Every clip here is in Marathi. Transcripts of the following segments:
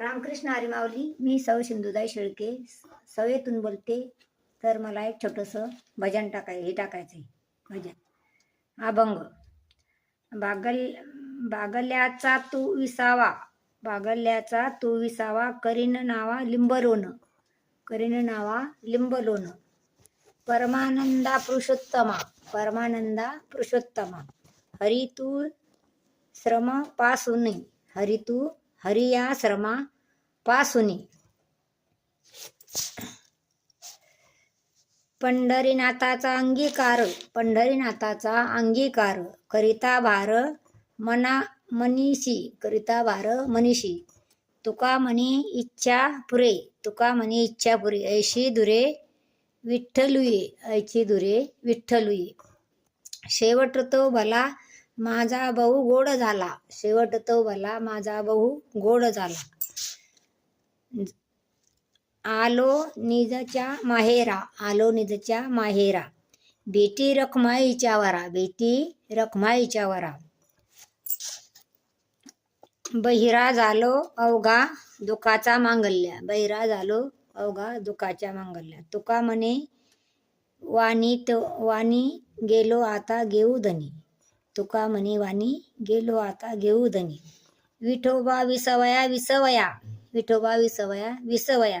रामकृष्ण हरिमावली मी सौ सिंधुदाई शेळके सवेतून बोलते तर मला एक छोटंसं भजन टाकाय हे टाकायचं आहे भजन. अभंग. बागल बागल्याचा तू विसावा बागल्याचा तू विसावा करीन नावा लिंबलोन करीन नावा लिंबलोन. परमानंदा पुरुषोत्तमा परमानंदा पुरुषोत्तमा. हरी तू श्रमपासून हरी हरियाश्रमा पासुनी. पंढरीनाथाचा अंगीकार पंढरीनाथाचा अंगीकार करिता भार मना मनीषी करिता भार मनीषी. तुका म्हणी इच्छा पुरे तुका म्हणी इच्छा पुरे ऐशी दुरे विठ्ठलुये ऐची दुरे विठ्ठलुये. शेवट तो भला माझा भाऊ गोड झाला. शेवट तो भला माझा भाऊ गोड झाला. आलो निजच्या माहेरा. आलो निजच्या माहेरा. बेटी रखमाईच्या वरा. बेटी रखमाईच्या वरा. बहिरा झालो अवघा दुखाचा मांगल्या. बहिरा झालो अवघा दुखाच्या मांगल्या. तुका म्हणे वाणी तो वाणी गेलो आता घेऊ धनी. तुका म्हणे वाणी गेलो आता घेऊ धनी. विठोबा विसवया विसवया. विठोबा विसवया विसवया.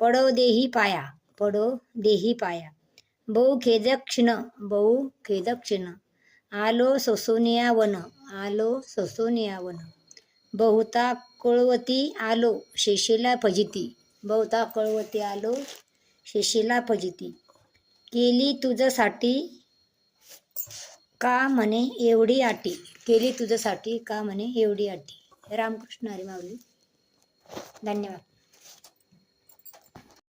पडो देही पाया पडो देही पाया. बहु खेदक्षिण बहु खेदक्षिण. आलो सोसोनिया वन आलो सोसोनिया वन. बहुता कळवती आलो शेशीला फजिती. बहुता कळवती आलो शेशीला फजिती. केली तुझ्यासाठी का म्हणे एवढी आटी? केली तुझ्यासाठी का म्हणे एवढी आटी? रामकृष्ण हरी माऊली धन्यवाद.